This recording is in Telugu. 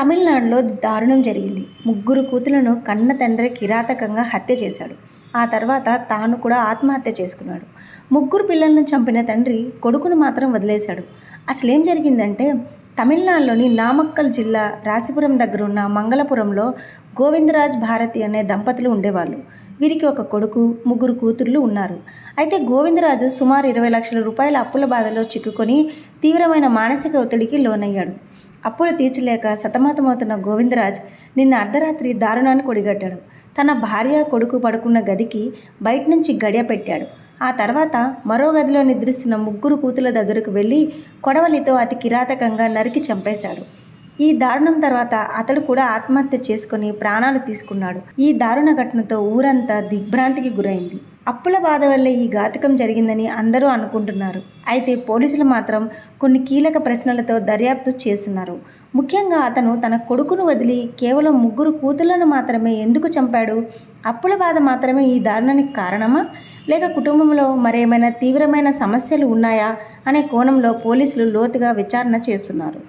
తమిళనాడులో దారుణం జరిగింది. ముగ్గురు కూతులను కన్న తండ్రి కిరాతకంగా హత్య చేశాడు. ఆ తర్వాత తాను కూడా ఆత్మహత్య చేసుకున్నాడు. ముగ్గురు పిల్లలను చంపిన తండ్రి కొడుకును మాత్రం వదిలేశాడు. అసలేం జరిగిందంటే తమిళనాడులోని నామక్కల్ జిల్లా రాసిపురం దగ్గర ఉన్న మంగళపురంలో గోవిందరాజ్ భారతి అనే దంపతులు ఉండేవాళ్ళు. వీరికి ఒక కొడుకు ముగ్గురు కూతుర్లు ఉన్నారు. అయితే గోవిందరాజు సుమారు ఇరవై లక్షల రూపాయల అప్పుల బాధలో చిక్కుకొని తీవ్రమైన మానసిక ఒత్తిడికి లోనయ్యాడు. అప్పులు తీర్చలేక సతమతమవుతున్న గోవిందరాజ్ నిన్న అర్ధరాత్రి దారుణాన్ని కొడిగట్టాడు. తన భార్య కొడుకు పడుకున్న గదికి బయట నుంచి గడియ పెట్టాడు. ఆ తర్వాత మరో గదిలో నిద్రిస్తున్న ముగ్గురు కూతుల దగ్గరకు వెళ్ళి కొడవలితో అతి కిరాతకంగా నరికి చంపేశాడు. ఈ దారుణం తర్వాత అతడు కూడా ఆత్మహత్య చేసుకుని ప్రాణాలు తీసుకున్నాడు. ఈ దారుణ ఘటనతో ఊరంతా దిగ్భ్రాంతికి గురైంది. అప్పుల బాధ వల్లే ఈ ఘాతకం జరిగిందని అందరూ అనుకుంటున్నారు. అయితే పోలీసులు మాత్రం కొన్ని కీలక ప్రశ్నలతో దర్యాప్తు చేస్తున్నారు. ముఖ్యంగా అతను తన కొడుకును వదిలి కేవలం ముగ్గురు కూతుళ్ళను మాత్రమే ఎందుకు చంపాడు? అప్పుల బాధ మాత్రమే ఈ దారుణానికి కారణమా? లేక కుటుంబంలో మరేమైనా తీవ్రమైన సమస్యలు ఉన్నాయా? అనే కోణంలో పోలీసులు లోతుగా విచారణ చేస్తున్నారు.